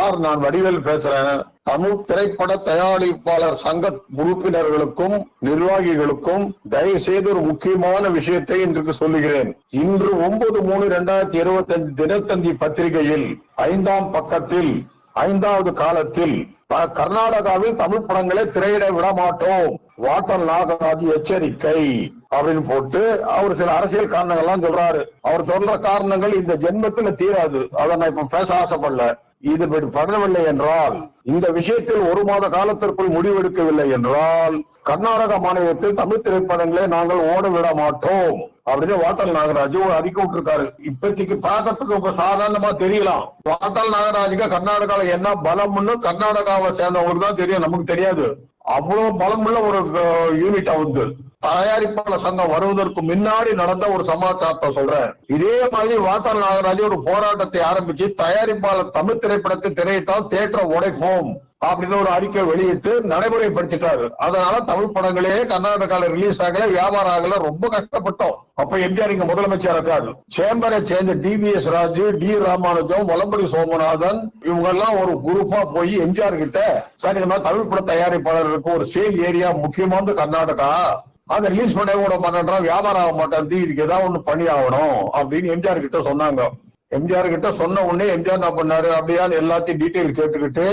Sir நான் வடிவேல் பேசுறேன். தமிழ் திரைப்பட தயாரிப்பாளர் சங்க உறுப்பினர்களுக்கும் நிர்வாகிகளுக்கும் தயவு செய்து ஒரு முக்கியமான விஷயத்தை இன்றைக்கு சொல்லுகிறேன். இன்று ஒன்பது மூணு இரண்டாயிரத்தி இருபத்தி அஞ்சு தினத்தந்தி பத்திரிகையில் ஐந்தாம் பக்கத்தில் ஐந்தாவது காலத்தில் கர்நாடகாவில் தமிழ் படங்களை திரையிட விட மாட்டோம் வாட்டர் நாகராஜ் எச்சரிக்கை அப்படின்னு போட்டு அவர் சில அரசியல் காரணங்கள்லாம் சொல்றாரு. அவர் சொல்ற காரணங்கள் இந்த ஜென்மத்துல தீராது. அதை நான் இப்ப பேச ஆசைப்படல. இது பண்ணவில்லை என்றால் இந்த விஷயத்தில் ஒரு மாத காலத்திற்குள் முடிவெடுக்கவில்லை என்றால் கர்நாடக மாநிலத்தில் தமிழ் திரைப்படங்களை நாங்கள் ஓட விட மாட்டோம் அப்படின்னு வாட்டல் நாகராஜ் ஒரு அறிக்கை விட்டுருக்காரு. இப்போதைக்கு பார்க்கறதுக்கு சாதாரணமா தெரியலாம். வாட்டல் நாகராஜுக்கு கர்நாடகாவில் என்ன பலம்னு கர்நாடகாவை சேர்ந்தவங்களுக்கு தான் தெரியும். நமக்கு தெரியாது. அவ்வளவு பலமுள்ள ஒரு யூனிட் வந்து. தயாரிப்பாளர் சங்கம் வருவதற்கு முன்னாடி நடந்த ஒரு சமாச்சாரத்தை சொல்றேன். இதே மாதிரி வாட்டர் நாகராஜ் ஒரு போராட்டத்தை ஆரம்பிச்சு தயாரிப்பாளர் தமிழ் திரைப்படத்தை திரையிட்டால் தேட்டரை உடைப்போம் அப்படின்னு ஒரு அறிக்கை வெளியிட்டு நடைமுறைப்படுத்திட்டாரு. அதனால தமிழ் படங்களே கர்நாடகால ரிலீஸ் ஆகல வியாபாரம் ஆகல ரொம்ப கஷ்டப்பட்டோம். அப்ப எம்ஜிஆர் இங்க முதலமைச்சர் இருக்காரு. சேம்பரை சேர்ந்த டிவிஎஸ் ராஜு டி ராமானுஜம் வலம்புரி சோமநாதன் இவங்க எல்லாம் ஒரு குரூப்பா போய் எம்ஜிஆர் கிட்ட சார் இந்த மாதிரி தமிழ் பட தயாரிப்பாளருக்கு ஒரு சேல் ஏரியா முக்கியமானது கர்நாடகா. அதை ரிலீஸ் பண்ண கூட மாட்டேன்றான் வியாபாரம் ஆக மாட்டேன் இதுக்கு ஏதாவது ஒண்ணு பண்ணி ஆகணும் அப்படின்னு எம்ஜிஆர் கிட்ட சொன்னாங்க. எம்ஜிஆர் கிட்ட சொன்ன உடனே எம்ஜிஆர் என்ன பண்ணாரு? அப்படியான்னு எல்லாத்தையும் டீட்டெயில் கேட்டுக்கிட்டு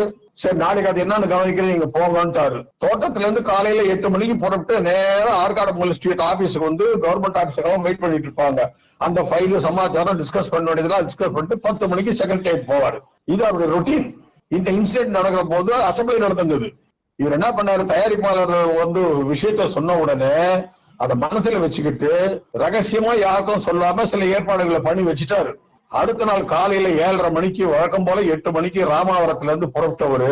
சரி நாளைக்கு அது என்னன்னு கவனிக்கிறேன் நீங்க போங்கன்ட்டாரு. தோட்டத்துல இருந்து காலையில எட்டு மணிக்கு புறப்பட்டு நேரம் ஆற்காடு ஸ்ட்ரீட் ஆபீஸுக்கு வந்து கவர்மெண்ட் ஆபீஸுக்காக வெயிட் பண்ணிட்டு இருப்பாங்க. அந்த ஃபைல் சமாச்சாரம் டிஸ்கஸ் பண்ண வேண்டியதெல்லாம் டிஸ்கஸ் பண்ணிட்டு பத்து மணிக்கு செக்ரட்டரியேட் போவாரு. இது அவருடைய ரொட்டீன் இந்த இன்சிடென்ட் நடக்கிற போது அசம்பிளி நடந்தது இவர் என்ன பண்ணாரு? தயாரிப்பாளர் வந்து விஷயத்த சொன்ன உடனே அதை மனசுல வச்சுக்கிட்டு ரகசியமா யாருக்கும் சொல்லாம சில ஏற்பாடுகளை பண்ணி வச்சுட்டாரு. அடுத்த நாள் காலையில ஏழரை மணிக்கு வழக்கம் போல எட்டு மணிக்கு ராமாவரத்துல இருந்து புறப்பட்டவரு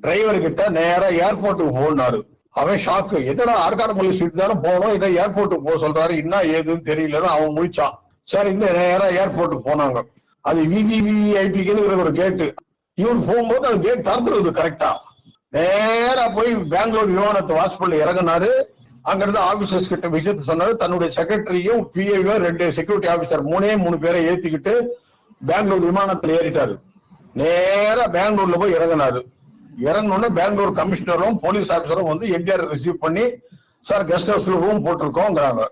டிரைவர் கிட்ட நேரா ஏர்போர்ட்டுக்கு போனாரு. அவன் ஷாக்கு எதனா ஆற்காடுமல்லி ஸ்ட்ரீட் தானே போனோம் இதை ஏர்போர்ட்டுக்கு போக சொல்றாரு. என்ன ஏதுன்னு தெரியலன்னு அவன் முடிச்சான் சரி இந்த நேரா ஏர்போர்ட்டுக்கு போனாங்க. அது விவிவிஐபிக்குங்கிற ஒரு கேட்டு இவன் போகும்போது அந்த கேட் திறந்துருது கரெக்டா நேரா போய் பெங்களூர் விமானத்தை வாசப்பள்ளி இறங்கினாரு. அங்கிருந்து ஆபீசர்ஸ் கிட்ட விஷயத்த சொன்னாரு. தன்னுடைய செக்ரட்டரியும் பிஏஓ ரெண்டு செக்யூரிட்டி ஆபீசர் மூணே மூணு பேரை ஏத்திக்கிட்டு பெங்களூர் விமானத்துல ஏறிட்டாரு. நேரா பெங்களூர்ல போய் இறங்கினாரு. இறங்கினோடனே பெங்களூர் கமிஷனரும் போலீஸ் ஆபீசரும் வந்து எம்ஜிஆர் ரிசீவ் பண்ணி சார் கெஸ்ட் ஹவுஸ்ல ரூம் போட்டிருக்கோங்கிறாங்க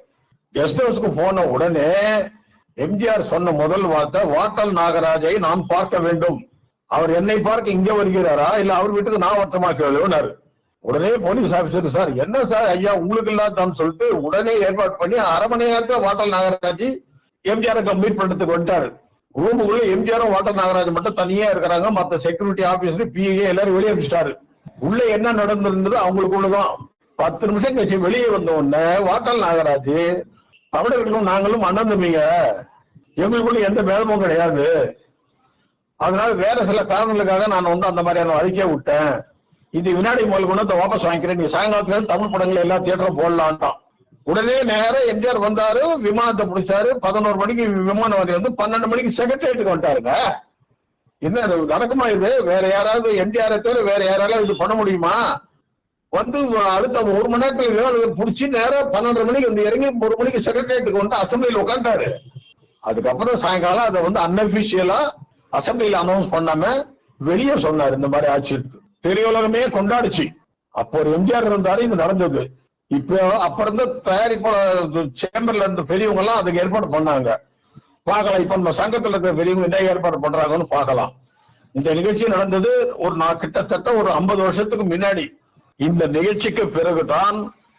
கெஸ்ட் ஹவுஸ்க்கு போன உடனே எம்ஜிஆர் சொன்ன முதல் வார்த்தை வாட்டல் நாகராஜை நாம் பார்க்க வேண்டும். அவர் என்னை பார்க்க இங்க வருகிறாரா? இல்ல அவர் வீட்டுக்கு நான் வட்டமா கேளுனாரு உடனே போலீஸ் ஆபீசர் சார் என்ன சார் ஐயா உங்களுக்கு இல்லாதான்னு சொல்லிட்டு உடனே ஏற்பாடு பண்ணி அரை மணி நேரத்துல வாட்டல் நாகராஜ் எம்ஜிஆர் கம்ப்ளீட் பண்றதுக்கு வந்துட்டாரு. ரூமுக்குள்ள எம்ஜிஆரும் வாட்டல் நாகராஜ் மட்டும் தனியா இருக்கிறாங்க. மத்த செக்யூரிட்டி ஆபீசர் பிஏ எல்லாரும் வெளியே அனுப்பிச்சிட்டாரு. உள்ள என்ன நடந்திருந்தது அவங்களுக்குள்ளதான். பத்து நிமிஷம் கழிச்சு வெளியே வந்த உடனே வாட்டல் நாகராஜ் தமிழர்களும் நாங்களும் அண்ணன் தம்பிங்க. எங்களுக்குள்ள எந்த பேதமும் கிடையாது. அதனால வேற சில காரணங்களுக்காக நான் வந்து அந்த மாதிரியான அறிக்கையை விட்டேன். இது வினாடி முதல் வந்து வாபஸ் வாங்கிக்கிறேன். நீ சாயங்காலத்துல தமிழ் படங்கள் எல்லா தியேட்டரும் போடலான்ட்டான். உடனே நேரம் எம்ஜிஆர் வந்தாரு விமானத்தை பிடிச்சாரு. பதினோரு மணிக்கு விமானம் வரி வந்து பன்னெண்டு மணிக்கு செக்ரட்டரியேட்டுக்கு வந்துட்டாருங்க. என்ன இது நடக்குமா இது? வேற யாராவது எம்ஜிஆரை தவிர வேற யாராலும் இது பண்ண முடியுமா? வந்து அடுத்த ஒரு மணி நேரத்துல விமானத்தை பிடிச்சி நேரம் பன்னெண்டு மணிக்கு வந்து இறங்கி ஒரு மணிக்கு செக்ரட்டரியேட்டுக்கு வந்து அசம்பிளியில் உட்காந்துட்டாரு அதுக்கப்புறம் சாயங்காலம் அதை வந்து அன்அபிஷியலா அசம்பிளியில அனௌன்ஸ் பண்ணாம வெளியே சொன்னார் இந்த மாதிரி ஆட்சி இருக்கு. திரையுலகமே கொண்டாடுச்சு. அப்போ ஒரு எம்ஜிஆர் இருந்தாரு இது நடந்தது. இப்போ அப்ப இருந்த தயாரிப்பாளர் சேம்பர்ல இருந்த பெரியவங்க எல்லாம் அதுக்கு ஏற்பாடு பண்ணாங்க. பார்க்கலாம் இப்ப நம்ம சங்கத்துல இருக்கிற பெரியவங்க என்ன ஏற்பாடு பண்றாங்கன்னு பார்க்கலாம். இந்த நிகழ்ச்சி நடந்தது ஒரு நான் கிட்டத்தட்ட ஒரு ஐம்பது வருஷத்துக்கு முன்னாடி. இந்த நிகழ்ச்சிக்கு பிறகுதான்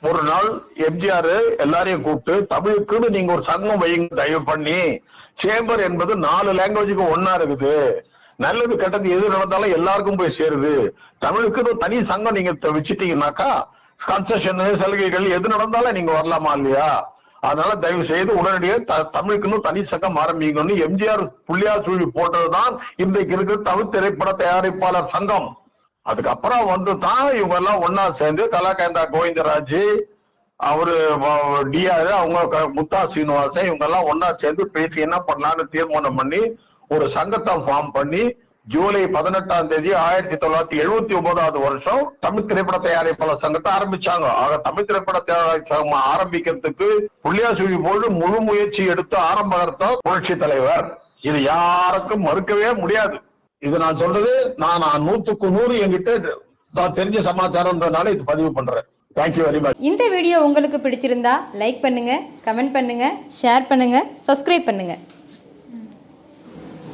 ஒரு நாள் எம்ஜிஆர் எல்லாரையும் கூப்பிட்டு தமிழுக்குன்னு நீங்க ஒரு சங்கம் வையுங்க தயவு பண்ணி சேம்பர் என்பது நாலு லாங்குவேஜுக்கு ஒன்னா இருக்குது. நல்லது கெட்டது எது நடந்தாலும் எல்லாருக்கும் போய் சேருது. தமிழுக்குன்னு தனி சங்கம் நீங்க வச்சுட்டீங்கன்னாக்கா கன்செஷன் சலுகைகள் எது நடந்தாலும் நீங்க வரலாமா இல்லையா? அதனால தயவு செய்து உடனடியாக த- தமிழுக்குன்னு தனி சங்கம் ஆரம்பிங்கன்னு எம்ஜிஆர் புள்ளியார் சூழி போட்டதுதான் இன்றைக்கு இருக்கிற தமிழ் திரைப்பட தயாரிப்பாளர் சங்கம். அதுக்கப்புறம் வந்து தான் இவங்க எல்லாம் ஒன்னா சேர்ந்து கலாகேந்தா கோவிந்தராஜ் அவரு டிஆர் அவங்க க- முத்தா சீனிவாசன் இவங்க எல்லாம் ஒன்னா சேர்ந்து பேசி என்ன பண்ணலாம்னு தீர்மானம் பண்ணி ஒரு சங்கத்தை ஃபார்ம் பண்ணி ஜூலை பதினெட்டாம் தேதி ஆயிரத்தி தொள்ளாயிரத்தி எழுபத்தி ஒன்பதாவது வருஷம் தமிழ் திரைப்பட தயாரிப்பாளர் சங்கத்தை ஆரம்பிச்சாங்க. ஆக தமிழ் திரைப்பட தயாரிப்பு சங்கம் ஆரம்பிக்கிறதுக்கு புள்ளியாசுவி போது முழு முயற்சி எடுத்து ஆரம்பகர்த்த புரட்சி தலைவர். இது யாருக்கும் மறுக்கவே முடியாது. இது நான் சொல்றது நான் நான் நூத்துக்கு நூறு என்கிட்ட நான் தெரிஞ்ச சமாச்சாரம்ன்றதுனால இது பதிவு பண்றேன். தேங்க்யூ வெரி மச் இந்த வீடியோ உங்களுக்கு பிடிச்சிருந்தா லைக் பண்ணுங்க கமெண்ட் பண்ணுங்க ஷேர் பண்ணுங்க சப்ஸ்கிரைப் பண்ணுங்க.